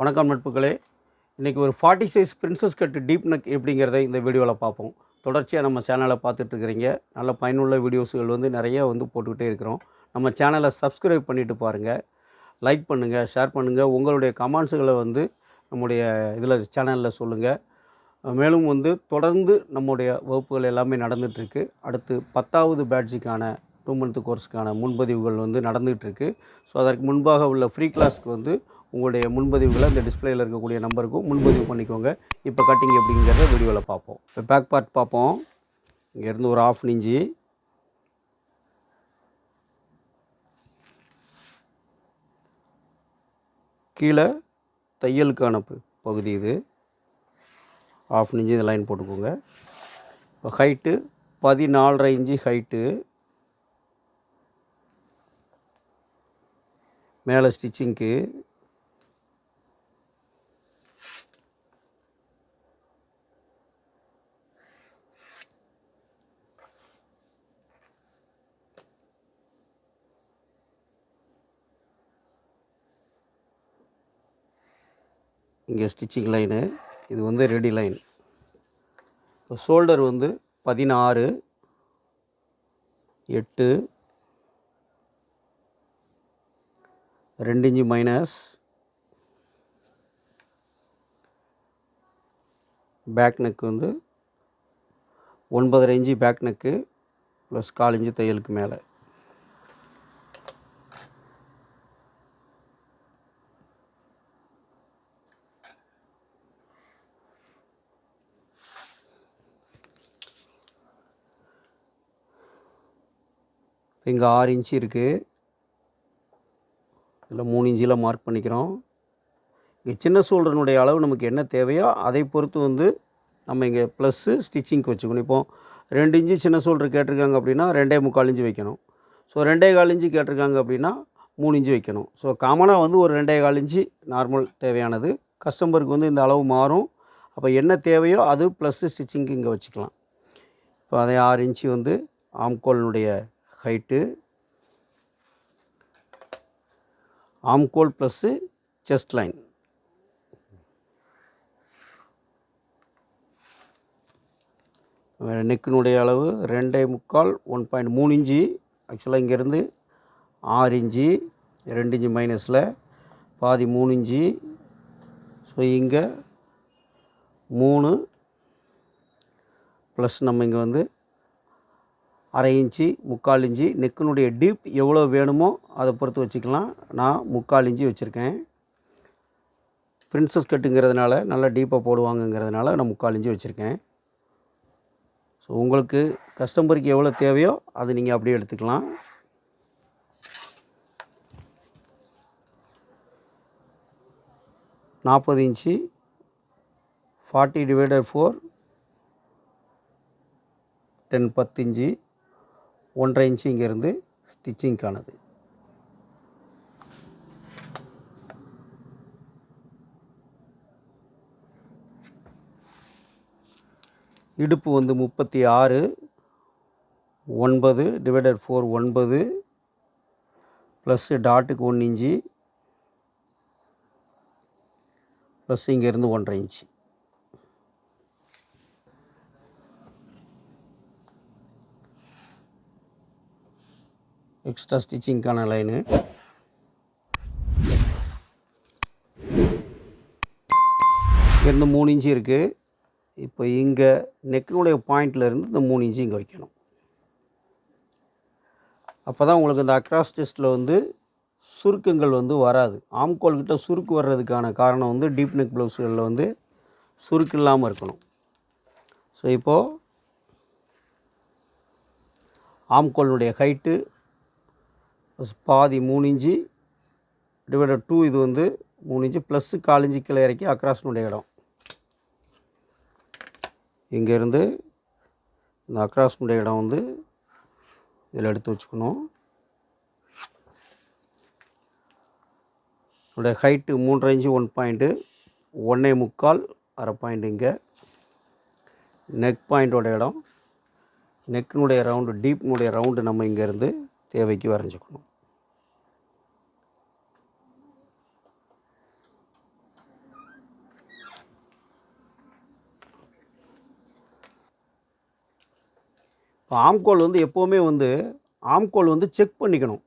வணக்கம் நட்புகளே. இன்றைக்கி ஒரு forty size princess cut deep neck எப்படிங்கிறத இந்த வீடியோவில் பார்ப்போம். தொடர்ச்சியாக நம்ம சேனலை பார்த்துட்ருக்குறீங்க நல்ல பயனுள்ள வீடியோஸுகள் வந்து நிறைய வந்து போட்டுக்கிட்டே இருக்கிறோம். நம்ம சேனலை சப்ஸ்கிரைப் பண்ணிவிட்டு பாருங்கள் லைக் பண்ணுங்கள் ஷேர் பண்ணுங்கள் உங்களுடைய கமெண்ட்ஸுகளை வந்து நம்முடைய இதில் சேனலில் சொல்லுங்கள் மேலும் வந்து தொடர்ந்து நம்முடைய வகுப்புகள் எல்லாமே நடந்துகிட்ருக்கு அடுத்து பத்தாவது பேட்ஜுக்கான டூ மந்த்து கோர்ஸுக்கான முன்பதிவுகள் வந்து நடந்துகிட்ருக்கு ஸோ அதற்கு முன்பாக உள்ள ஃப்ரீ கிளாஸ்க்கு வந்து உங்களுடைய முன்பதிவுகளை இந்த டிஸ்பிளேயில் இருக்கக்கூடிய நம்பருக்கும் முன்பதிவு பண்ணிக்கோங்க. இப்போ கட்டிங் எப்படிங்கிறத வீடியோவில் பார்ப்போம். இப்போ பேக் பார்ட் பார்ப்போம். இங்கேருந்து ஒரு ஆஃப் இன்ச்சு. கீழே தையலுக்கான ப- பகுதி இது. ஆஃப் இன்ச்சு இந்த லைன் போட்டுக்கோங்க. இப்போ ஹைட்டு பதினாலரை இன்ச்சு ஹைட்டு மேலே ஸ்டிச்சிங்க்கு இங்கே ஸ்டிச்சிங் லைனு இது வந்து ரெடி லைன் இப்போ ஷோல்டர் வந்து பதினாறு எட்டு ரெண்டு இன்ச்சு மைனஸ் பேக் நெக் வந்து ஒன்பதரை இன்ச்சு பேக் நெக்கு ப்ளஸ் கால் இன்ச்சு தையலுக்கு மேலே. இங்கே ஆறு இன்ச்சு இருக்குது இதில் மூணு இன்ச்சில் மார்க் பண்ணிக்கிறோம். இங்கே சின்ன சோல்டனுடைய அளவு நமக்கு என்ன தேவையோ அதை பொறுத்து வந்து நம்ம இங்கே ப்ளஸ்ஸு ஸ்டிச்சிங்க்கு வச்சுக்கணும். இப்போ ரெண்டு இன்ச்சு சின்ன சோல்டர் கேட்டிருக்காங்க அப்படின்னா ரெண்டே முக்கால் இன்ச்சு வைக்கணும். ஸோ ரெண்டே கால் இன்ச்சு கேட்டிருக்காங்க அப்படின்னா மூணு இன்ச்சு வைக்கணும். ஸோ காமனாக வந்து ஒரு ரெண்டே கால் இன்ச்சு நார்மல் தேவையானது. கஸ்டமருக்கு வந்து இந்த அளவு மாறும். அப்போ என்ன தேவையோ அது ப்ளஸ்ஸு ஸ்டிச்சிங்க்கு இங்கே வச்சுக்கலாம். இப்போ அதே ஆறு இன்ச்சு வந்து ஆம்கோலினுடைய ஹைட்டு ஆம்கோல் ப்ளஸ்ஸு செஸ்ட் லைன் நெக்கினுடைய அளவு ரெண்டே முக்கால் ஒன் பாயிண்ட் மூணு இன்ச்சு. ஆக்சுவலாக இங்கேருந்து ஆறு இன்ச்சு ரெண்டு இன்ச்சு மைனஸில் பாதி மூணு இன்ச்சு. ஸோ இங்கே மூணு ப்ளஸ் நம்ம இங்கே வந்து அரை இன்ச்சு முக்கால் இன்ச்சு நெக்கினுடைய டீப் எவ்வளோ வேணுமோ அதை பொறுத்து வச்சுக்கலாம். நான் முக்கால் இன்ச்சு வச்சுருக்கேன். பிரின்சஸ் கட்டுங்கிறதுனால நல்லா டீப்பாக போடுவாங்கங்கிறதுனால நான் முக்கால் இன்ச்சு வச்சுருக்கேன். ஸோ உங்களுக்கு கஸ்டமருக்கு எவ்வளோ தேவையோ அது நீங்கள் அப்படியே எடுத்துக்கலாம். நாற்பது inch forty divided four ten பத்து இன்ச்சு. ஒன்றரை இன்ச்சு இங்கேருந்து ஸ்டிச்சிங்க்கானது இடுப்பு வந்து முப்பத்தி ஆறு ஒன்பது டிவைடட் ஃபோர் ஒன்பது ப்ளஸ்ஸு டாட்டுக்கு ஒன்று இன்ச்சு ப்ளஸ் இங்கேருந்து ஒன்றரை இன்ச்சு. Extra ஸ்டிச்சிங்க்கான line. இங்கேருந்து மூணு இன்ச்சு இருக்குது இப்போ இங்கே நெக்கினுடைய பாயிண்ட்லேருந்து இந்த மூணு இன்ச்சு இங்கே வைக்கணும். அப்போ தான் உங்களுக்கு இந்த அக்ராஸ் டெஸ்ட்டில் வந்து சுருக்கங்கள் வந்து வராது. ஆம்கோல்கிட்ட சுருக்கு வர்றதுக்கான காரணம் வந்து டீப் நெக் ப்ளவுஸ்களில் வந்து சுருக்கு இல்லாமல் இருக்கணும். ஸோ இப்போது ஆம்கோலினுடைய ஹைட்டு பாதி மூணு இன்ச்சு டிவைடட் டூ இது வந்து மூணு இன்ச்சு ப்ளஸ்ஸு கால் இன்ச்சு கீழே இறக்கி அக்ராஸ்னுடைய இடம். இங்கேருந்து இந்த அக்ராஸ்னுடைய இடம் வந்து இதில் எடுத்து வச்சுக்கணும். இதோடைய ஹைட்டு மூன்றரை இன்ச்சு ஒன் பாயிண்ட்டு ஒன்றே முக்கால் அரை பாயிண்ட் இங்கே. நெக் பாயிண்ட்டோட இடம். நெக்கினுடைய ரவுண்டு டீப்னுடைய ரவுண்டு நம்ம இங்கேருந்து தேவைக்கு வரைஞ்சிக்கணும். ஆம்கோல் வந்து எப்போவுமே வந்து ஆம்கோல் வந்து செக் பண்ணிக்கணும்.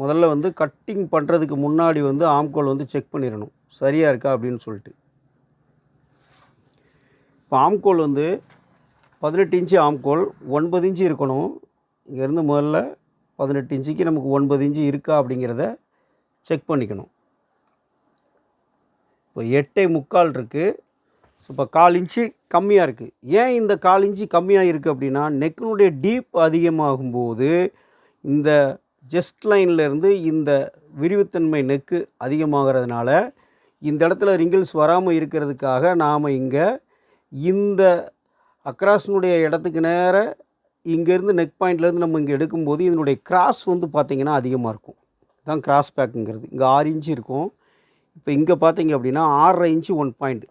முதல்ல வந்து கட்டிங் பண்ணுறதுக்கு முன்னாடி வந்து ஆம்கோல் வந்து செக் பண்ணிடணும். சரியாக இருக்கா அப்படின்னு சொல்லிட்டு. இப்போ ஆம்கோல் வந்து பதினெட்டு இன்ச்சு ஆம்கோல் ஒன்பது இன்ச்சு இருக்கணும். இங்கேருந்து முதல்ல பதினெட்டு இன்ச்சுக்கு நமக்கு ஒன்பது இன்ச்சு இருக்கா அப்படிங்கிறத செக் பண்ணிக்கணும். இப்போ எட்டே முக்கால் இருக்குது ஸோ இப்போ கால் இன்ச்சு கம்மியாக இருக்குது ஏன் இந்த கால் இன்ச்சு கம்மியாக இருக்குது அப்படின்னா நெக்கினுடைய டீப் அதிகமாகும்போது இந்த ஜெஸ்ட் லைன்லேருந்து இந்த விரிவுத்தன்மை நெக்கு அதிகமாகிறதுனால இந்த இடத்துல ரிங்கிள்ஸ் வராமல் இருக்கிறதுக்காக நாம் இங்கே இந்த அக்ராஸ்னுடைய இடத்துக்கு நேர இங்கேருந்து நெக் பாயிண்ட்லேருந்து நம்ம இங்கே எடுக்கும்போது இதனுடைய கிராஸ் வந்து பார்த்திங்கன்னா அதிகமாக இருக்கும். தான் கிராஸ் பேக்குங்கிறது இங்கே ஆறு இன்ச்சு இருக்கும். இப்போ இங்கே பார்த்தீங்க அப்படின்னா ஆறரை இன்ச்சு ஒன் பாயிண்ட்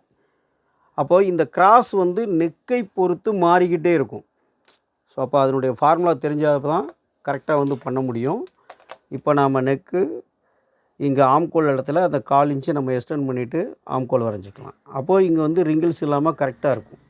அப்போது இந்த கிராஸ் வந்து நெக்கை பொறுத்து மாறிக்கிட்டே இருக்கும். ஸோ அப்போ அதனுடைய ஃபார்முலா தெரிஞ்சால் தான் கரெக்டாக வந்து பண்ண முடியும். இப்போ நாம் நெக்கு இங்கே ஆம்கோல் இடத்துல அந்த கால் இன்ச்சு நம்ம எக்ஸ்டெண்ட் பண்ணிவிட்டு ஆம்கோல் வரைஞ்சிக்கலாம். அப்போது இங்கே வந்து ரிங்கிள்ஸ் இல்லாமல் கரெக்டாக இருக்கும்.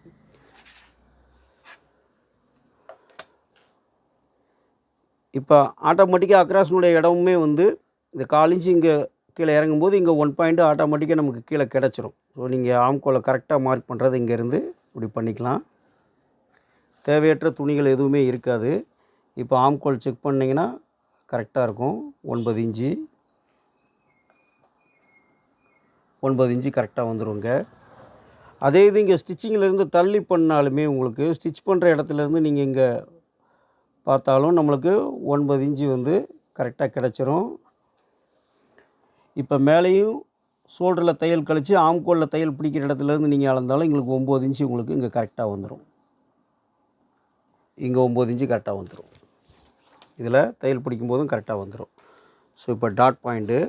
இப்போ ஆட்டோமேட்டிக்காக அக்ராஸ்னுடைய இடமுமே வந்து இந்த கால் இன்ச்சு இங்கே கீழே இறங்கும்போது இங்கே ஒன் பாயிண்ட் ஆட்டோமேட்டிக்காக நமக்கு கீழே கிடச்சிரும். ஸோ நீங்கள் ஆம்கோலை கரெக்டாக மார்க் பண்ணுறது இங்கேருந்து இப்படி பண்ணிக்கலாம். தேவையற்ற துணிகள் எதுவுமே இருக்காது. இப்போ ஆம்கோல் செக் பண்ணிங்கன்னா கரெக்டாக இருக்கும். ஒன்பது இன்ச்சு. ஒன்பது இன்ச்சு கரெக்டாக வந்துடுங்க அதே இது இங்கே ஸ்டிச்சிங்கிலேருந்து தள்ளி பண்ணாலுமே உங்களுக்கு ஸ்டிச் பண்ணுற இடத்துலேருந்து நீங்கள் இங்கே பார்த்தாலும் நம்மளுக்கு ஒன்பது இன்ச்சு வந்து கரெக்டாக கிடச்சிரும். இப்போ மேலேயும் ஷோல்டரில் தையல் கழித்து ஆம்கோலில் தையல் பிடிக்கிற இடத்துலேருந்து நீங்கள் அளந்தாலும் எங்களுக்கு ஒம்பது இன்ச்சு உங்களுக்கு இங்கே கரெக்டாக வந்துடும் இங்கே ஒம்பது இன்ச்சு கரெக்டாக வந்துடும் இதில் தையல் பிடிக்கும் போதும் கரெக்டாக வந்துடும் ஸோ இப்போ டாட் பாயிண்ட்டு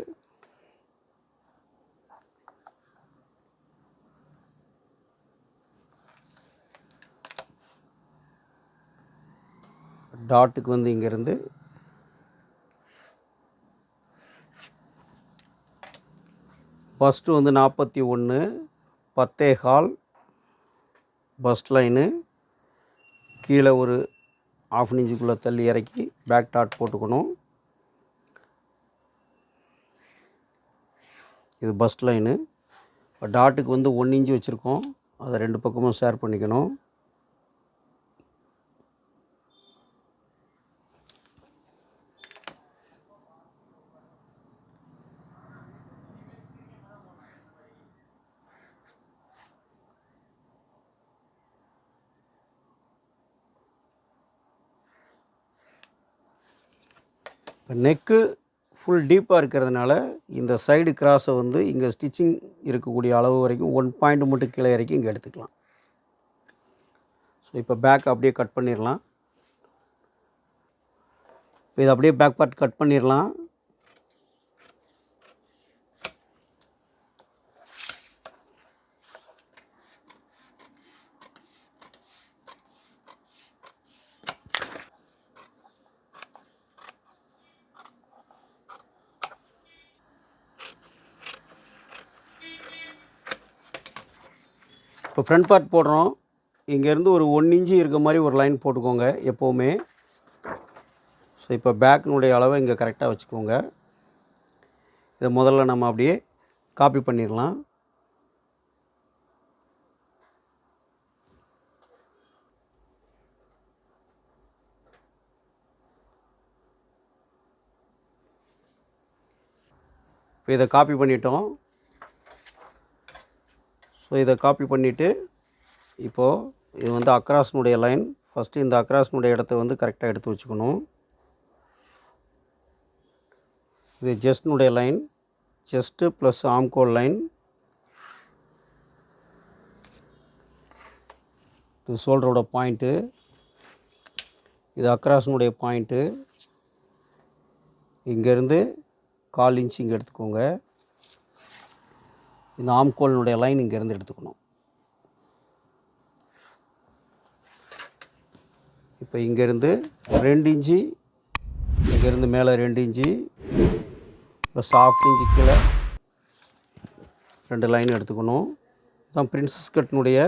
டாட்டுக்கு வந்து இங்கேருந்து ஃபஸ்ட்டு வந்து நாற்பத்தி ஒன்று பத்தே பஸ் லைனு கீழே ஒரு ஆஃப் இன்ச்சுக்குள்ளே தள்ளி இறக்கி பேக் டாட் போட்டுக்கணும். இது பஸ்ட் லைனு டாட்டுக்கு வந்து ஒன் இன்ச்சு வச்சுருக்கோம். அதை ரெண்டு பக்கமும் ஷேர் பண்ணிக்கணும். நெக்கு ஃபுல் டீப்பாக இருக்கிறதுனால இந்த சைடு கிராஸை வந்து இங்கே ஸ்டிச்சிங் இருக்கக்கூடிய அளவு வரைக்கும் ஒன் பாயிண்ட் மட்டும் கீழே இறக்கி இங்கே எடுத்துக்கலாம். ஸோ இப்போ பேக் அப்படியே கட் பண்ணிடலாம் இப்போ இதை அப்படியே பேக் பார்ட் கட் பண்ணிடலாம் ஃப்ரண்ட் பார்ட் போடுறோம். இங்கேருந்து ஒரு ஒன் இன்ச்சு இருக்க மாதிரி ஒரு லைன் போட்டுக்கோங்க எப்போவுமே. ஸோ இப்போ பேக்கினுடைய அளவை இங்கே கரெக்டாக வச்சுக்கோங்க. இதை முதல்ல நம்ம அப்படியே காப்பி பண்ணிடலாம். இப்போ இதை காப்பி பண்ணிட்டோம். ஸோ இதை காப்பி பண்ணிவிட்டு இப்போது இது வந்து அக்ராஸ்னுடைய லைன் ஃபஸ்ட்டு இந்த அக்ராஸ்னுடைய இடத்த வந்து கரெக்டாக எடுத்து வச்சுக்கணும். இது ஜெஸ்ட்னுடைய லைன் ஜஸ்ட்டு ப்ளஸ் ஆம்கோல் லைன் இது ஷோல்டரோட பாயிண்ட்டு இது அக்ராஸ்னுடைய பாயிண்ட்டு இங்கேருந்து கால் இன்ச் இங்கே எடுத்துக்கோங்க. இந்த ஆம்கோலினுடைய லைன் இங்கேருந்து எடுத்துக்கணும். இப்போ இங்கேருந்து ரெண்டு இன்ச்சு இங்கேருந்து மேலே ரெண்டு இன்ச்சு ப்ளஸ் ஆஃப் இன்ச்சு கீழே ரெண்டு லைன் எடுத்துக்கணும். இதுதான் பிரின்சஸ் கட்டினுடைய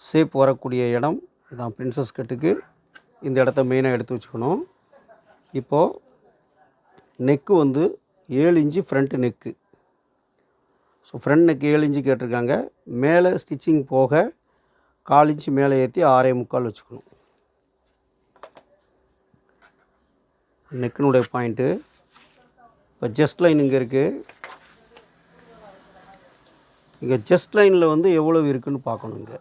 ஷேப் வரக்கூடிய இடம். இதான் பிரின்சஸ் கட்டுக்கு இந்த இடத்த மெயினாக எடுத்து வச்சுக்கணும். இப்போது நெக்கு வந்து ஏழு inch front neck so front neck ஏழு இன்ச்சு கேட்டிருக்காங்க. மேலே ஸ்டிச்சிங் போக கால் இன்ச்சு மேலே ஏற்றி ஆறே முக்கால் வச்சுக்கணும். நெக்கினுடைய பாயிண்ட்டு இப்போ ஜஸ்ட் லைன் இங்கே இருக்குது இங்கே ஜஸ்ட் லைனில் வந்து எவ்வளோ இருக்குன்னு பார்க்கணும் இங்கே.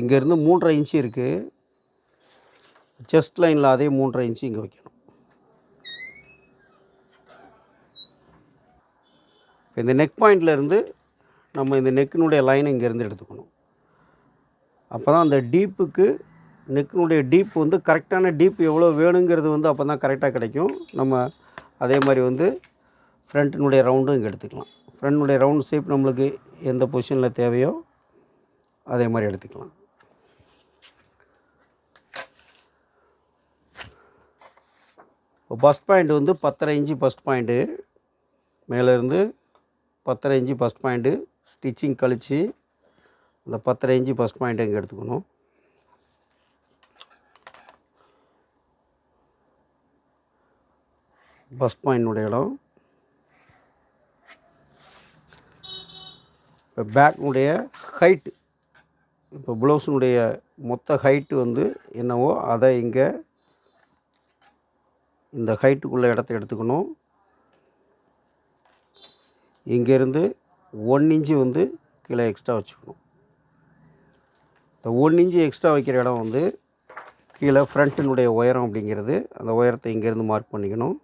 இங்கேருந்து மூன்றரை இன்ச்சு இருக்குது ஜஸ்ட் லைனில் அதே மூன்றரை இன்ச்சு இங்கே வைக்கணும். இப்போ இந்த நெக் பாயிண்ட்லேருந்து நம்ம இந்த நெக்கினுடைய லைனை இங்கேருந்து எடுத்துக்கணும். அப்போ தான் அந்த டீப்புக்கு நெக்கினுடைய டீப் வந்து கரெக்டான டீப் எவ்வளோ வேணுங்கிறது வந்து அப்போ தான் கரெக்டாக கிடைக்கும். நம்ம அதே மாதிரி வந்து ஃப்ரண்ட்டினுடைய ரவுண்டும் இங்கே எடுத்துக்கலாம். ஃப்ரண்ட்னுடைய ரவுண்ட் ஷேப் நம்மளுக்கு எந்த பொசிஷனில் தேவையோ அதே மாதிரி எடுத்துக்கலாம். இப்போ ஃபஸ்ட் பாயிண்ட் வந்து பத்தரை இன்ச்சு ஃபஸ்ட் பாயிண்ட்டு மேலேருந்து பத்தரை இன்ச்சு ஃபஸ்ட் பாயிண்ட்டு ஸ்டிச்சிங் கழித்து அந்த பத்தரை இன்ச்சு ஃபஸ்ட் பாயிண்ட் இங்கே எடுத்துக்கணும். ஃபஸ்ட் பாயிண்ட்னுடைய இடம். இப்போ பேக்னுடைய ஹைட்டு இப்போ ப்ளவுஸினுடைய மொத்த ஹைட்டு வந்து என்னவோ அதை இங்கே இந்த ஹைட்டுக்குள்ளே இடத்த எடுத்துக்கணும். இங்கேருந்து ஒன் இன்ச்சு வந்து கீழே எக்ஸ்ட்ரா வச்சுக்கணும். இந்த ஒன் இன்ச்சு எக்ஸ்ட்ரா வைக்கிற இடம் வந்து கீழே ஃப்ரண்ட்டினுடைய உயரம் அப்படிங்கிறது அந்த உயரத்தை இங்கேருந்து மார்க் பண்ணிக்கணும்.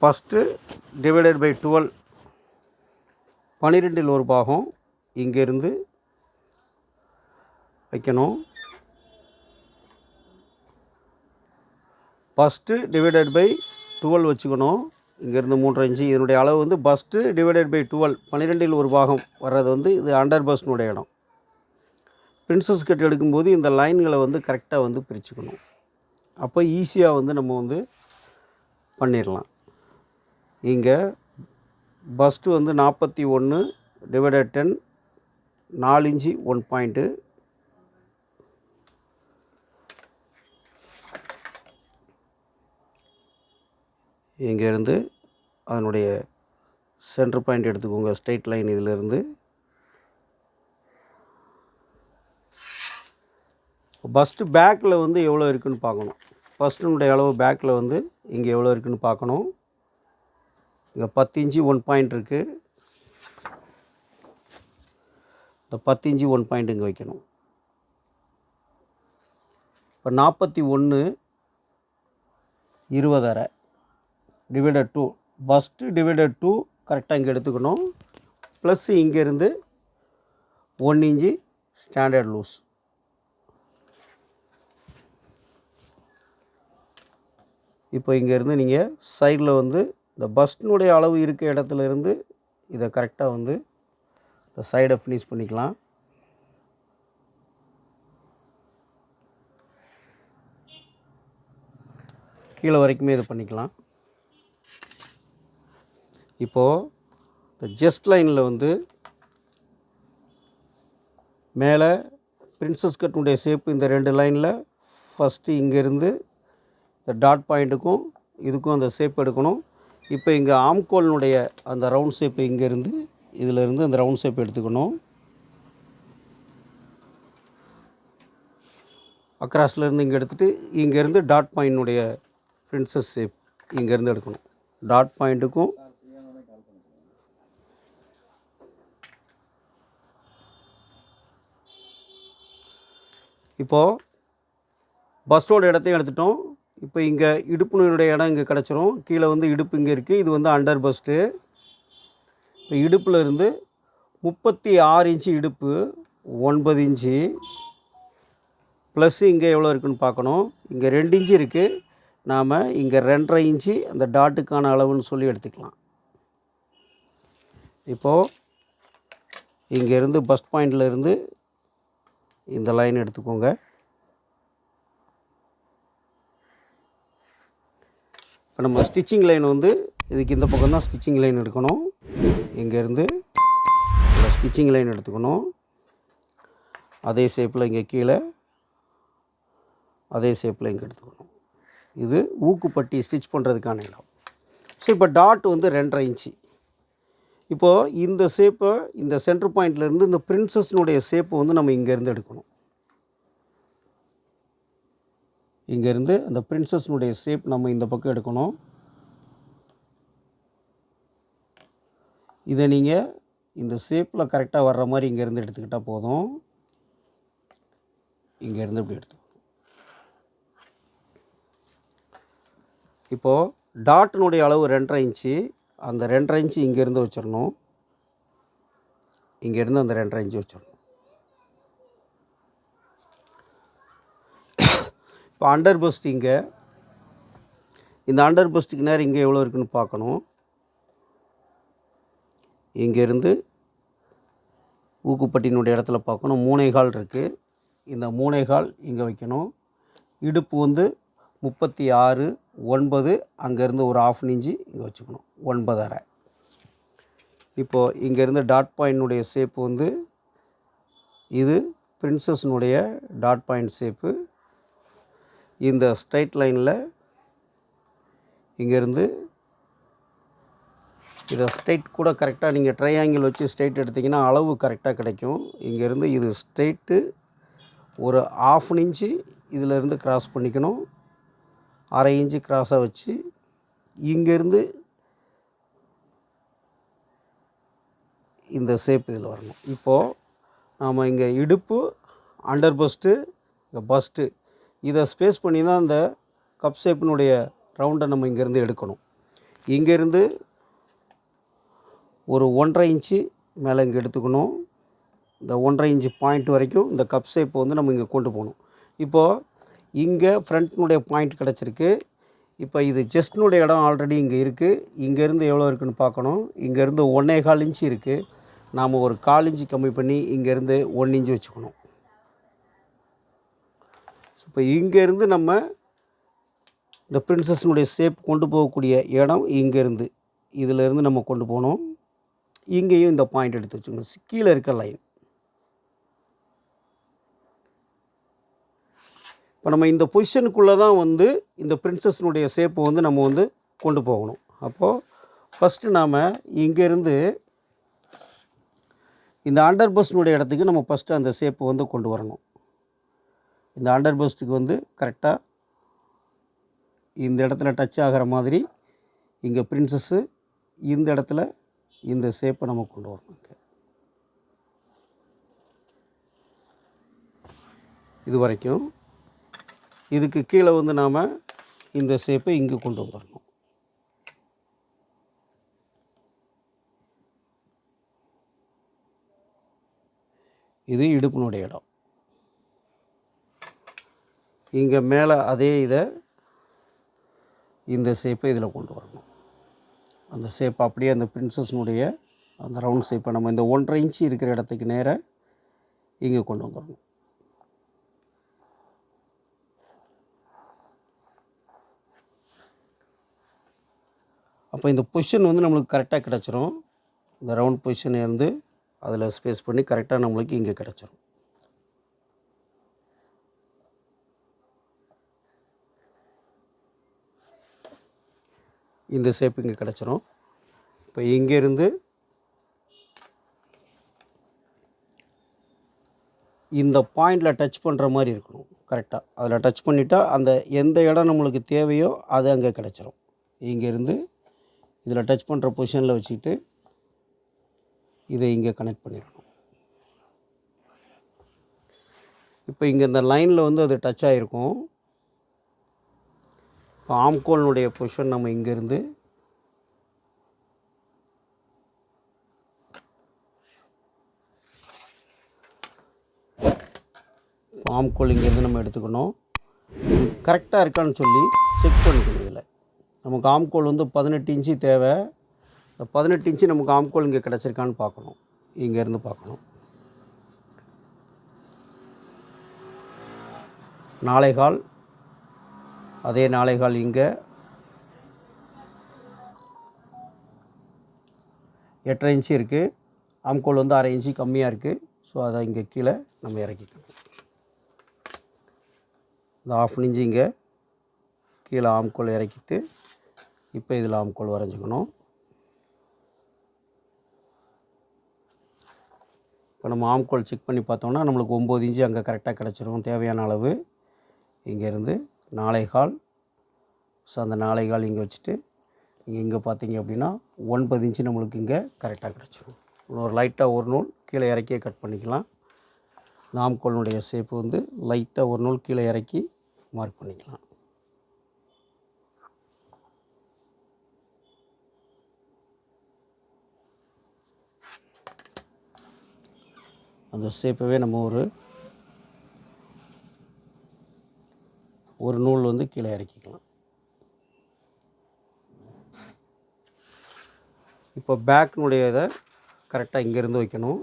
ஃபஸ்ட்டு டிவைடட் பை டுவெல் பன்னிரெண்டில் ஒரு பாகம் இங்கேருந்து வைக்கணும். ஃபஸ்ட்டு டிவைடட் பை டுவெல் வச்சுக்கணும். இங்கேருந்து மூன்றரை இன்ச்சு. இதனுடைய அளவு வந்து ஃபஸ்ட்டு டிவைடட் பை டுவெல் பன்னிரெண்டில் ஒரு பாகம் வர்றது வந்து இது அண்டர் பஸ்னுடைய இடம். பிரின்சஸ் கட் எடுக்கும்போது இந்த லைன்களை வந்து கரெக்டாக வந்து பிரிச்சுக்கணும். அப்போ ஈஸியாக வந்து நம்ம வந்து பண்ணிடலாம். இங்கே பஸ்ட்டு வந்து நாற்பத்தி ஒன்று டிவைடட் டென் நாலு இன்ச்சு ஒன் பாயிண்ட்டு இங்கேருந்து அதனுடைய சென்டர் பாயிண்ட் எடுத்துக்கோங்க ஸ்ட்ரெயிட் லைன் இதிலேருந்து. ஃபஸ்ட்டு பேக்கில் வந்து எவ்வளோ இருக்குன்னு பார்க்கணும். ஃபஸ்ட்டுனுடைய அளவு பேக்கில் வந்து இங்கே எவ்வளோ இருக்குதுன்னு பார்க்கணும். இங்கே பத்து இன்ச்சு ஒன் பாயிண்ட் இருக்குது இந்த பத்து இன்ச்சு ஒன் பாயிண்ட் இங்கே வைக்கணும். இப்போ நாற்பத்தி ஒன்று இருபதரை divided two first divided two கரெக்டாக இங்கே எடுத்துக்கணும். ப்ளஸ் இங்கேருந்து ஒன் இன்ச்சு ஸ்டாண்டர்ட் லூஸ் இப்போ இங்கேருந்து நீங்கள் சைடில் வந்து இந்த பஸ்டினுடைய அளவு இருக்க இடத்துல இருந்து இதை கரெக்டாக வந்து இந்த சைடை ஃபினிஷ் பண்ணிக்கலாம். கீழே வரைக்குமே இது பண்ணிக்கலாம். இப்போது இந்த ஜஸ்ட் லைனில் வந்து மேலே பிரின்சஸ் கட்டுடைய ஷேப் இந்த ரெண்டு லைனில் ஃபஸ்ட்டு இங்கேருந்து இந்த டாட் பாயிண்ட்டுக்கும் இதுக்கும் அந்த ஷேப் எடுக்கணும். இப்போ இங்கே ஆம்கோலினுடைய அந்த ரவுண்ட் ஷேப் இங்கேருந்து இதிலேருந்து அந்த ரவுண்ட் ஷேப் எடுத்துக்கணும். அக்ராஸ்லேருந்து இங்கே எடுத்துகிட்டு இங்கேருந்து டாட் பாயிண்டினுடைய பிரின்சஸ் ஷேப் இங்கேருந்து எடுக்கணும். டாட் பாயிண்ட்டுக்கும் இப்போது பஸ்டோட இடத்தையும் எடுத்துட்டோம். இப்போ இங்கே இடுப்புனுடைய இடம் இங்கே கிடச்சிரும். கீழே வந்து இடுப்பு இங்கே இருக்குது இது வந்து அண்டர் பஸ்ட்டு. இப்போ இடுப்பில் இருந்து முப்பத்தி ஆறு இன்ச்சு இடுப்பு ஒன்பது இன்ச்சு. ப்ளஸ் இங்கே எவ்வளோ இருக்குன்னு பார்க்கணும். இங்கே ரெண்டு இன்ச்சு இருக்குது நாம் இங்கே ரெண்டரை இன்ச்சு அந்த டாட்டுக்கான அளவுன்னு சொல்லி எடுத்துக்கலாம். இப்போது இங்கேருந்து பஸ் பாயிண்ட்லேருந்து இந்த லைன் எடுத்துக்கோங்க. இப்போ நம்ம ஸ்டிச்சிங் லைன் வந்து இதுக்கு இந்த பக்கம் தான் ஸ்டிச்சிங் லைன் எடுக்கணும். இங்கேருந்து ஸ்டிச்சிங் லைன் எடுத்துக்கணும். அதே ஷேப்பில் இங்கே கீழே அதே ஷேப்பில் இங்கே எடுத்துக்கணும். இது ஊக்குப்பட்டி ஸ்டிச் பண்ணுறதுக்கான இடம். ஸோ இப்போ டாட் வந்து ரெண்டரை இன்ச்சு. இப்போது இந்த ஷேப்பை இந்த சென்டர் பாயிண்ட்லேருந்து இந்த பிரின்சஸ்னுடைய ஷேப்பை வந்து நம்ம இங்கேருந்து எடுக்கணும். இங்கேருந்து அந்த பிரின்சஸ்னுடைய ஷேப் நம்ம இந்த பக்கம் எடுக்கணும். இதை நீங்கள் இந்த ஷேப்பில் கரெக்டாக வர்ற மாதிரி இங்கேருந்து எடுத்துக்கிட்டால் போதும். இங்கேருந்து இப்படி எடுத்துக்கணும். இப்போது டாட்டினுடைய அளவு ரெண்டரை இன்ச்சு. அந்த ரெண்டரை இன்ச்சு இங்கேருந்து வச்சிடணும். இங்கேருந்து அந்த ரெண்டரை இன்ச்சு வச்சிடணும். இப்போ அண்டர் பஸ்ட் இங்கே. இந்த அண்டர் பஸ்ட்டுக்கு நேரம் இங்கே எவ்வளோ இருக்குன்னு பார்க்கணும். இங்கேருந்து ஊக்குப்பட்டினுடைய இடத்துல பார்க்கணும். மூனைகால் இருக்குது இந்த மூனைகால் இங்கே வைக்கணும். இடுப்பு வந்து முப்பத்தி ஆறு ஒன்பது அங்கேருந்து ஒரு ஆஃப் இன்ச்சு இங்கே வச்சுக்கணும். ஒன்பதரை இப்போது இங்கேருந்து டாட் பாயிண்டினுடைய ஷேப்பு வந்து இது பிரின்சஸ்னுடைய டாட் பாயிண்ட் ஷேப்பு இந்த ஸ்ட்ரைட் லைனில் இங்கேருந்து இதை ஸ்ட்ரைட் கூட கரெக்டாக நீங்கள் ட்ரையாங்கிள் வச்சு ஸ்ட்ரைட் எடுத்திங்கன்னா அளவு கரெக்டாக கிடைக்கும். இங்கேருந்து இது ஸ்ட்ரைட்டு ஒரு ஆஃப் இன்ச்சு இதிலேருந்து கிராஸ் பண்ணிக்கணும். அரை இன்ச்சு கிராஸாக வச்சு இங்கேருந்து இந்த ஷேப் இதில் வரணும். இப்போது நாம் இங்கே இடுப்பு அண்டர் பஸ்ட்டு இங்கே பஸ்ட்டு இதை ஸ்பேஸ் பண்ணி தான் அந்த கப் ஷேப்பினுடைய ரவுண்டை நம்ம இங்கேருந்து எடுக்கணும். இங்கேருந்து ஒரு ஒன்றரை இன்ச்சு மேலே இங்கே எடுத்துக்கணும். இந்த ஒன்றரை இன்ச்சு பாயிண்ட் வரைக்கும் இந்த கப் ஷேப்பை வந்து நம்ம இங்கே கொண்டு போகணும். இப்போது இங்கே ஃப்ரண்ட்னுடைய பாயிண்ட் கிடச்சிருக்கு. இப்போ இது செஸ்ட்னுடைய இடம் ஆல்ரெடி இங்கே இருக்குது இங்கேருந்து எவ்வளோ இருக்குன்னு பார்க்கணும். இங்கேருந்து ஒன்றே கால் இன்ச்சு இருக்குது நாம் ஒரு கால் இன்ச்சு கம்மி பண்ணி இங்கேருந்து ஒன் இன்ச்சு வச்சுக்கணும். இப்போ இங்கேருந்து நம்ம இந்த பிரின்சஸ்னுடைய ஷேப் கொண்டு போகக்கூடிய இடம் இங்கேருந்து. இதிலேருந்து நம்ம கொண்டு போகணும். இங்கேயும் இந்த பாயிண்ட் எடுத்து வச்சுக்கணும். கீழே இருக்க லைன் இப்போ நம்ம இந்த பொசிஷனுக்குள்ளே தான் வந்து இந்த பிரின்சஸ்னுடைய ஷேப்பை வந்து நம்ம வந்து கொண்டு போகணும். அப்போது ஃபஸ்ட்டு நாம் இங்கேருந்து இந்த அண்டர் பஸ்னுடைய இடத்துக்கு நம்ம ஃபஸ்ட்டு அந்த ஷேப்பை வந்து கொண்டு வரணும். இந்த அண்டர் பஸ்ட்டுக்கு வந்து கரெக்டாக இந்த இடத்துல டச் ஆகிற மாதிரி இங்கே பிரின்சஸ்ஸு இந்த இடத்துல இந்த ஷேப்பை நம்ம கொண்டு வரணும் இங்கே. இது வரைக்கும் இதுக்கு கீழே வந்து நாம் இந்த ஷேப்பை இங்கே கொண்டு வந்துடணும் இது இடுப்பினுடைய இடம். இங்கே மேலே அதே இதை இந்த ஷேப்பை இதில் கொண்டு வரணும். அந்த ஷேப் அப்படியே அந்த பிரின்சஸ்னுடைய அந்த ரவுண்ட் ஷேப்பை நம்ம இந்த ஒன்றரை இன்ச்சு இருக்கிற இடத்துக்கு நேராக இங்கே கொண்டு வந்துடணும் அப்போ இந்த பொசிஷன் வந்து நம்மளுக்கு கரெக்டாக கிடச்சிரும். இந்த ரவுண்ட் பொசிஷன் இருந்து அதில் ஸ்பேஸ் பண்ணி கரெக்டாக நம்மளுக்கு இங்கே கிடச்சிரும். இந்த ஷேப் இங்கே கிடச்சிரும். இப்போ இங்கேருந்து இந்த பாயிண்டில் டச் பண்ணுற மாதிரி இருக்கணும். கரெக்டாக அதில் டச் பண்ணிட்டால் அந்த எந்த இடம் நம்மளுக்கு தேவையோ அது அங்கே கிடச்சிரும். இங்கேருந்து இதில் டச் பண்ணுற பொசிஷனில் வச்சுக்கிட்டு இதை இங்கே கனெக்ட் பண்ணிடணும். இப்போ இங்கே இந்த லைனில் வந்து அது டச் ஆகிருக்கும் இப்போ ஆம்கோலினுடைய பொசிஷன் நம்ம இங்கேருந்து ஆம்கோல் இங்கேருந்து நம்ம எடுத்துக்கணும். இது கரெக்டாக இருக்கான்னு சொல்லி செக் பண்ணிக்கணும் இதில். நமக்கு ஆம்கோல் வந்து பதினெட்டு இன்ச்சு தேவை. இந்த பதினெட்டு இன்ச்சு நமக்கு ஆம்கோல் இங்கே கிடச்சிருக்கான்னு பார்க்கணும். இங்கேருந்து பார்க்கணும். நாளைகால் அதே நாளைகால் இங்கே. எட்டரை இன்ச்சு இருக்குது ஆம்கோல் வந்து அரை இன்ச்சு கம்மியாக இருக்குது ஸோ அதை இங்கே கீழே நம்ம இறக்கிக்கணும். இந்த ஆஃப் இன்ச்சு இங்கே. கீழே ஆம்கோல் இறக்கிட்டு இப்போ இதில் ஆம்கோல் வரைஞ்சிக்கணும். இப்போ நம்ம ஆம்கோல் செக் பண்ணி பார்த்தோம்னா நம்மளுக்கு ஒம்பது இன்ச்சு அங்கே கரெக்டாக கிடச்சிரும். தேவையான அளவு இங்கேருந்து நாளை கால். ஸோ அந்த நாளை கால் இங்கே வச்சுட்டு இங்கே இங்கே பார்த்தீங்க அப்படின்னா ஒன்பது இன்ச்சு நம்மளுக்கு இங்கே கரெக்டாக கிடச்சிரும். ஒரு லைட்டாக ஒரு நூல் கீழே இறக்கியே கட் பண்ணிக்கலாம். இந்த ஆம்கோலினுடைய ஷேப்பு வந்து லைட்டாக ஒரு நூல் கீழே இறக்கி மார்க் பண்ணிக்கலாம். அந்த ஷேப்பவே நம்ம ஒரு ஒரு நூல் வந்து கீழே இறக்கிக்கலாம். இப்போ பேக்கினுடைய இதை கரெக்டாக இங்கேருந்து வைக்கணும்.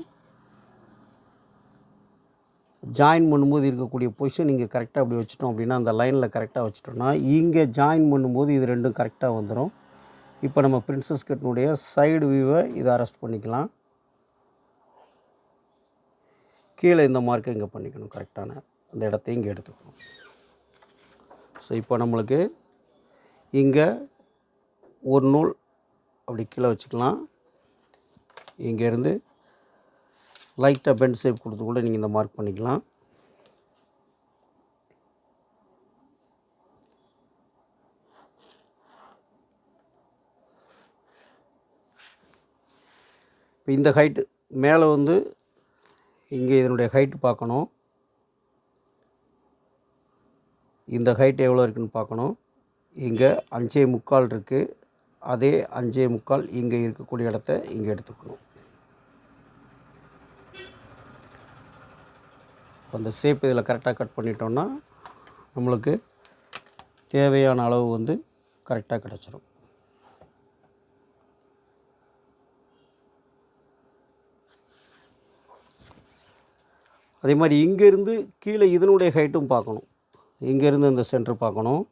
ஜாயின் பண்ணும்போது இருக்கக்கூடிய பொசிஷன் இங்கே கரெக்டாக அப்படி வச்சிட்டோம் அப்படின்னா அந்த லைனில் கரெக்டாக வச்சிட்டோம்னா இங்கே ஜாயின் பண்ணும்போது இது ரெண்டும் கரெக்டாக வந்துடும் இப்போ நம்ம பிரின்சஸ் கட்டினுடைய சைடு வியூவை இதை அரெஸ்ட் பண்ணிக்கலாம். கீழே இந்த மார்க்கை இங்கே பண்ணிக்கணும். கரெக்டான அந்த இடத்தையும் இங்கே எடுத்துக்கணும். ஸோ இப்போ நம்மளுக்கு இங்கே ஒரு நூல் அப்படி கீழே வச்சுக்கலாம். இங்கேருந்து லைட்டாக பெண்ட் ஷேப் கொடுத்து கூட நீங்கள் இந்த மார்க் பண்ணிக்கலாம். இப்போ இந்த ஹைட்டு மேலே வந்து இங்கே இதனுடைய ஹைட்டு பார்க்கணும். இந்த ஹைட் எவ்வளோ இருக்குன்னு பார்க்கணும். இங்கே அஞ்சே முக்கால் இருக்குது அதே அஞ்சே முக்கால் இங்கே இருக்கக்கூடிய இடத்த இங்கே எடுத்துக்கணும். அந்த ஷேப் இதில் கரெக்டாக கட் பண்ணிட்டோன்னா நம்மளுக்கு தேவையான அளவு வந்து கரெக்டாக கிடச்சிரும். அதே மாதிரி இங்கேருந்து கீழே இதனுடைய ஹைட்டும் பார்க்கணும். இங்கேருந்து இந்த சென்டர் பார்க்கணும்.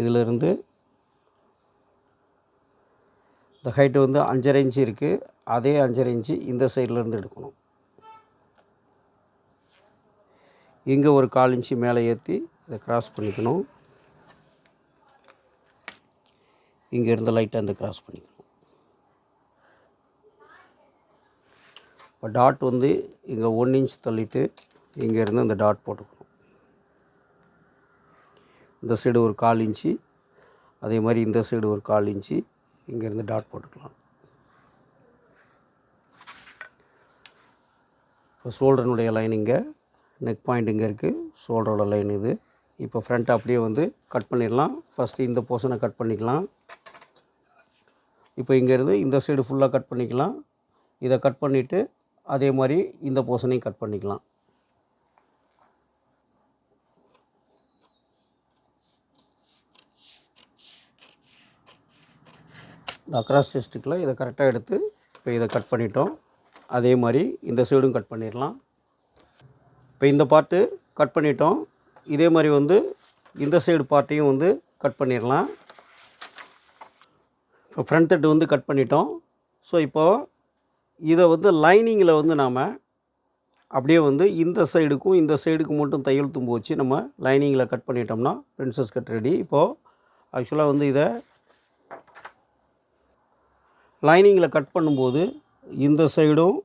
இதிலிருந்து இந்த ஹைட்டு வந்து அஞ்சரை இன்ச்சு இருக்குது அதே அஞ்சரை இன்ச்சு இந்த சைட்லேருந்து எடுக்கணும். இங்கே ஒரு கால் இன்ச்சு மேலே ஏற்றி இதை கிராஸ் பண்ணிக்கணும். இங்கேருந்து லைட்டாக இந்த கிராஸ் பண்ணிக்கணும். இப்போ டாட் வந்து இங்கே ஒன் இன்ச் தள்ளிட்டு இங்கேருந்து அந்த டாட் போட்டுக்கணும். இந்த சைடு ஒரு கால் இன்ச்சு அதே மாதிரி இந்த சைடு ஒரு கால் இன்ச்சு இங்கேருந்து டாட் போட்டுக்கலாம். இப்போ ஷோல்டர்னுடைய லைன் இங்கே நெக் பாயிண்ட் இங்கே இருக்குது ஷோல்டரோட லைன் இது. இப்போ ஃப்ரண்ட் அப்படியே வந்து கட் பண்ணிடலாம். ஃபஸ்ட்டு இந்த போர்ஷனை கட் பண்ணிக்கலாம். இப்போ இங்கேருந்து இந்த சைடு ஃபுல்லாக கட் பண்ணிக்கலாம். இதை கட் பண்ணிவிட்டு அதே மாதிரி இந்த போர்ஷனையும் கட் பண்ணிக்கலாம். இந்த அக்ராஸ் செஸ்ட்டுக்கில் இதை கரெக்டாக எடுத்து இப்போ இதை கட் பண்ணிட்டோம். அதே மாதிரி இந்த சைடும் கட் பண்ணிடலாம். இப்போ இந்த பார்ட்டு கட் பண்ணிட்டோம். இதே மாதிரி வந்து இந்த சைடு பார்ட்டையும் வந்து கட் பண்ணிடலாம். இப்போ ஃப்ரண்ட் தட்டு வந்து கட் பண்ணிட்டோம். ஸோ இப்போது இதை வந்து லைனிங்கில் வந்து நாம் அப்படியே வந்து இந்த சைடுக்கும் இந்த சைடுக்கும் மட்டும் தையல் தும்பு வச்சு நம்ம லைனிங்கில் கட் பண்ணிட்டோம்னா பிரின்சஸ் கட் ரெடி இப்போது ஆக்சுவலாக வந்து இதை லைனிங்கில் கட் பண்ணும்போது இந்த சைடும்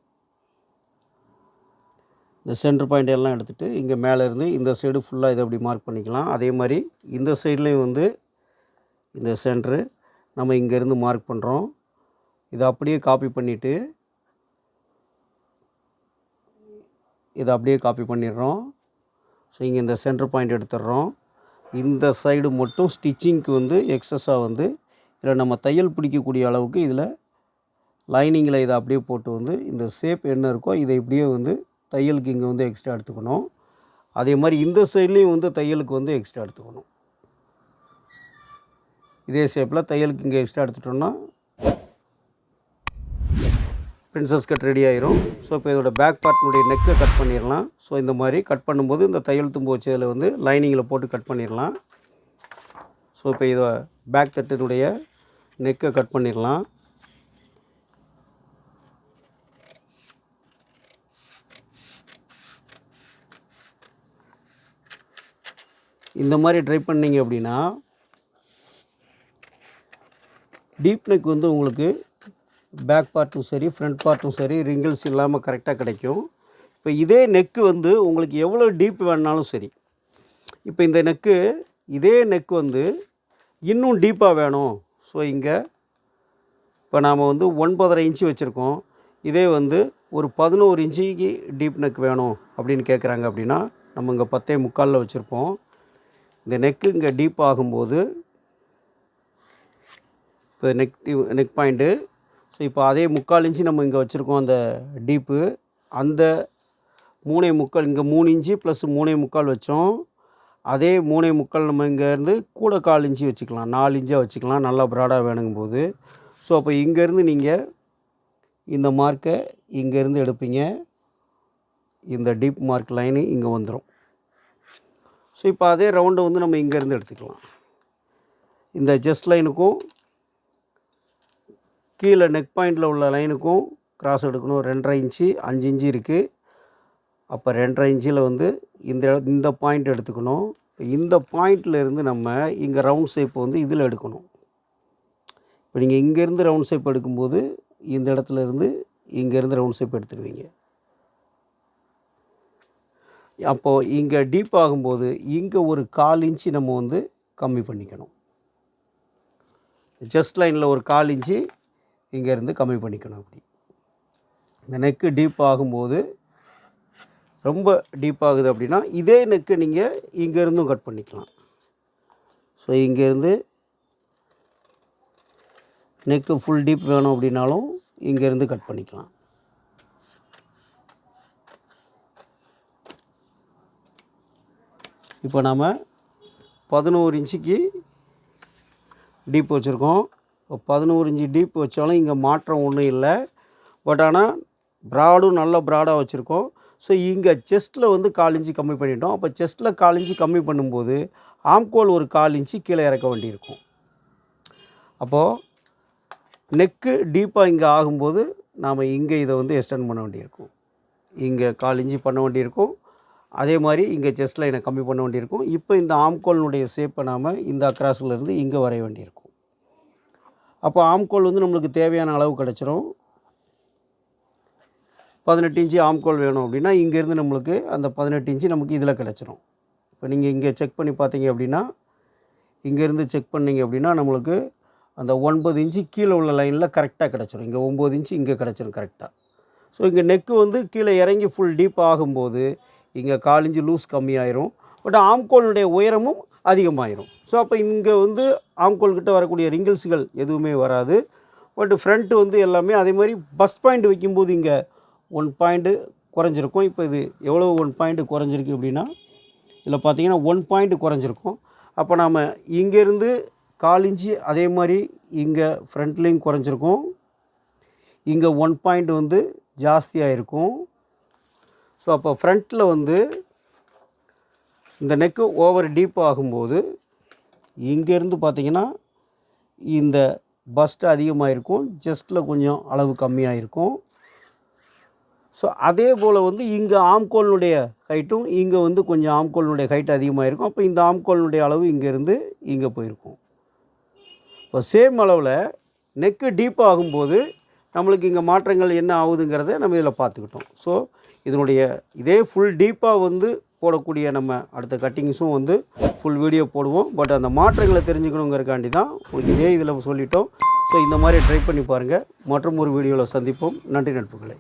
இந்த சென்டர் பாயிண்ட் எல்லாம் எடுத்துகிட்டு இங்கே மேலே இருந்து இந்த சைடு ஃபுல்லாக இதை அப்படி மார்க் பண்ணிக்கலாம். அதே மாதிரி இந்த சைட்லேயும் வந்து இந்த சென்ட்ரு நம்ம இங்கேருந்து மார்க் பண்ணுறோம் இதை அப்படியே காப்பி பண்ணிவிட்டு இதை அப்படியே காப்பி பண்ணிடுறோம். ஸோ இங்கே இந்த சென்டர் பாயிண்ட் எடுத்துடுறோம். இந்த சைடு மட்டும் ஸ்டிச்சிங்க்கு வந்து எக்ஸஸாக வந்து இதில் நம்ம தையல் பிடிக்கக்கூடிய அளவுக்கு இதில் லைனிங்கில் இதை அப்படியே போட்டு வந்து இந்த ஷேப் என்ன இருக்கோ இதை இப்படியே வந்து தையலுக்கு இங்கே வந்து எக்ஸ்ட்ரா எடுத்துக்கணும். அதே மாதிரி இந்த சைட்லேயும் வந்து தையலுக்கு வந்து எக்ஸ்ட்ரா எடுத்துக்கணும். இதே ஷேப்பில் தையலுக்கு இங்கே எக்ஸ்ட்ரா எடுத்துட்டோம்னா பிரின்சஸ் கட் ரெடி ஆயிரும். ஸோ இப்போ இதோட பேக் பார்ட்னுடைய நெக்கை கட் பண்ணிடலாம் ஸோ இந்த மாதிரி கட் பண்ணும்போது இந்த தையல் தும்பு வச்சதில் வந்து லைனிங்கில் போட்டு கட் பண்ணிடலாம் ஸோ இப்போ இதை பேக் தட்டினுடைய நெக்கை கட் பண்ணிடலாம் இந்த மாதிரி ட்ரை பண்ணிங்க அப்படின்னா டீப் நெக் வந்து உங்களுக்கு பேக் பார்ட்டும் சரி ஃப்ரண்ட் பார்ட்டும் சரி ரிங்கிள்ஸ் இல்லாமல் கரெக்டாக கிடைக்கும். இப்போ இதே நெக்கு வந்து உங்களுக்கு எவ்வளோ டீப் வேணாலும் சரி இப்போ இந்த நெக்கு இதே நெக் வந்து இன்னும் டீப்பாக வேணும். ஸோ இங்கே இப்போ நாம் வந்து ஒன்பதரை இன்ச்சு வச்சுருக்கோம். இதே வந்து ஒரு பதினோரு இன்ச்சுக்கு டீப் நெக் வேணும் அப்படின்னு கேட்குறாங்க அப்படின்னா நம்ம இங்கே பத்தே முக்காலில் வச்சுருப்போம். இந்த நெக்கு இங்கே டீப் ஆகும்போது இப்போ நெக் நெக் பாயிண்ட்டு ஸோ இப்போ அதே முக்கால் இன்ச்சு நம்ம இங்கே வச்சுருக்கோம் அந்த டீப்பு அந்த மூணே முக்கால் இங்கே மூணு இன்ச்சு ப்ளஸ் மூணே முக்கால் வச்சோம். அதே மூணே முக்கால் நம்ம இங்கேருந்து கூட கால் இன்ச்சு வச்சுக்கலாம். நாலு இன்ச்சாக வச்சுக்கலாம். நல்லா ப்ராடாக வேணுங்கும் போது ஸோ அப்போ இங்கேருந்து நீங்கள் இந்த மார்க்கை இங்கேருந்து எடுப்பீங்க. இந்த டீப் மார்க் லைனு இங்கே வந்துடும் ஸோ இப்போ அதே ரவுண்டை வந்து நம்ம இங்கேருந்து எடுத்துக்கலாம். இந்த ஜஸ்ட் லைனுக்கும் கீழே நெக் பாயிண்டில் உள்ள லைனுக்கும் கிராஸ் எடுக்கணும். ரெண்டரை இன்ச்சு அஞ்சு இன்ச்சு இருக்குது அப்போ ரெண்டரை இன்ச்சில் வந்து இந்த இட- இந்த பாயிண்ட் எடுத்துக்கணும். இந்த பாயிண்ட்ல இருந்து நம்ம இங்கே ரவுண்ட் ஷேப் வந்து இதில் எடுக்கணும். இப்போ நீங்கள் இங்கேருந்து ரவுண்ட் ஷேப் எடுக்கும்போது இந்த இடத்துல இருந்து இங்கேருந்து ரவுண்ட் ஷேப் எடுத்துடுவீங்க. அப்போது இங்கே டீப் ஆகும்போது இங்கே ஒரு கால் இன்ச்சு நம்ம வந்து கம்மி பண்ணிக்கணும். ஜஸ்ட் லைனில் ஒரு கால் இன்ச்சு இங்கேருந்து கம்மி பண்ணிக்கணும் அப்படி. இந்த நெக்கு டீப் ஆகும்போது ரொம்ப டீப் ஆகுது அப்படின்னா இதே நெக்கு நீங்கள் இங்கேருந்தும் கட் பண்ணிக்கலாம். ஸோ இங்கேருந்து நெக்கு ஃபுல் டீப் வேணும் அப்படின்னாலும் இங்கேருந்து கட் பண்ணிக்கலாம். இப்போ நாம் பதினோரு இன்ச்சுக்கு டீப் வச்சுருக்கோம். பதினோரு இஞ்சி டீப் வச்சாலும் இங்கே மாற்றம் ஒன்றும் இல்லை. பட் ஆனால் ப்ராடும் நல்ல ப்ராடாக வச்சுருக்கோம். ஸோ இங்கே செஸ்ட்டில் வந்து கால் இன்ச்சு கம்மி பண்ணிட்டோம். அப்போ செஸ்ட்டில் கால் இன்ச்சு கம்மி பண்ணும்போது ஆம்கோல் ஒரு கால் இன்ச்சு கீழே இறக்க வேண்டியிருக்கும். அப்போது நெக்கு டீப்பாக இங்கே ஆகும்போது நாம் இங்கே இதை வந்து எக்ஸ்டெண்ட் பண்ண வேண்டியிருக்கும். இங்கே கால் இன்ச்சு பண்ண வேண்டியிருக்கும். அதே மாதிரி இங்கே செஸ்ட்டில் என்னை கம்மி பண்ண வேண்டியிருக்கும். இப்போ இந்த ஆம்கோலினுடைய ஷேப்பை நாம் இந்த அக்ராஸ்லேருந்து இங்கே வரைய வேண்டியிருக்கும். அப்போ ஆம்கோல் வந்து நம்மளுக்கு தேவையான அளவு கிடச்சிரும். பதினெட்டு இன்ச்சு ஆம்கோல் வேணும் அப்படின்னா இங்கேருந்து நம்மளுக்கு அந்த பதினெட்டு இன்ச்சு நமக்கு இதில் கிடச்சிரும். இப்போ நீங்கள் இங்கே செக் பண்ணி பார்த்தீங்க அப்படின்னா இங்கேருந்து செக் பண்ணிங்க அப்படின்னா நம்மளுக்கு அந்த ஒன்பது இன்ச்சு கீழே உள்ள லைனில் கரெக்டாக கிடச்சிரும். இங்கே ஒம்பது இன்ச்சு இங்கே கிடச்சிரும் கரெக்டாக ஸோ இங்கே நெக்கு வந்து கீழே இறங்கி ஃபுல் டீப் ஆகும்போது இங்கே காலிஞ்சு லூஸ் கம்மியாயிரும். பட் ஆம்கோலினுடைய உயரமும் அதிகமாயிரும். ஸோ அப்போ இங்கே வந்து ஆம்கோல் கிட்ட வரக்கூடிய ரிங்கிள்ஸுகள் எதுவுமே வராது. பட் ஃப்ரண்ட்டு வந்து எல்லாமே அதே மாதிரி பஸ் பாயிண்ட் வைக்கும்போது இங்கே ஒன் பாயிண்ட்டு குறைஞ்சிருக்கும். இப்போ இது எவ்வளோ ஒன் பாயிண்ட் குறைஞ்சிருக்கு அப்படின்னா இதில் பார்த்தீங்கன்னா ஒன் பாயிண்ட் குறைஞ்சிருக்கும். அப்போ நாம் இங்கேருந்து காலிஞ்சி அதே மாதிரி இங்கே ஃப்ரண்ட்லேயும் குறைஞ்சிருக்கும். இங்கே ஒன் பாயிண்ட் வந்து ஜாஸ்தியாக இருக்கும் ஸோ அப்போ ஃப்ரண்ட்டில் வந்து இந்த நெக்கு ஓவர் டீப் ஆகும்போது இங்கேருந்து பார்த்திங்கன்னா இந்த பஸ்ட்டு அதிகமாக இருக்கும் ஜஸ்ட்டில் கொஞ்சம் அளவு கம்மியாக இருக்கும் ஸோ அதே போல் வந்து இங்கே ஆம்கோலினுடைய ஹைட்டும் இங்கே வந்து கொஞ்சம் ஆம்கோலினுடைய ஹைட் அதிகமாக இருக்கும் அப்போ இந்த ஆம்கோலினுடைய அளவு இங்கேருந்து இங்கே போயிருக்கும். இப்போ சேம் அளவில் நெக்கு டீப் ஆகும்போது நம்மளுக்கு இங்கே மாற்றங்கள் என்ன ஆகுதுங்கிறத நம்ம இதில் பார்த்துக்கிட்டோம். ஸோ இதனுடைய இதே ஃபுல் டீப்பாக வந்து போடக்கூடிய நம்ம அடுத்த கட்டிங்ஸும் வந்து ஃபுல் வீடியோ போடுவோம். பட் அந்த மாற்றங்களை தெரிஞ்சுக்கணுங்கிறக்காண்டி தான் உங்களுக்கு இதே இதில் சொல்லிட்டோம். ஸோ இந்த மாதிரி ட்ரை பண்ணி பாருங்கள் மற்றும் ஒரு வீடியோவில் சந்திப்போம். நன்றி நட்புகளை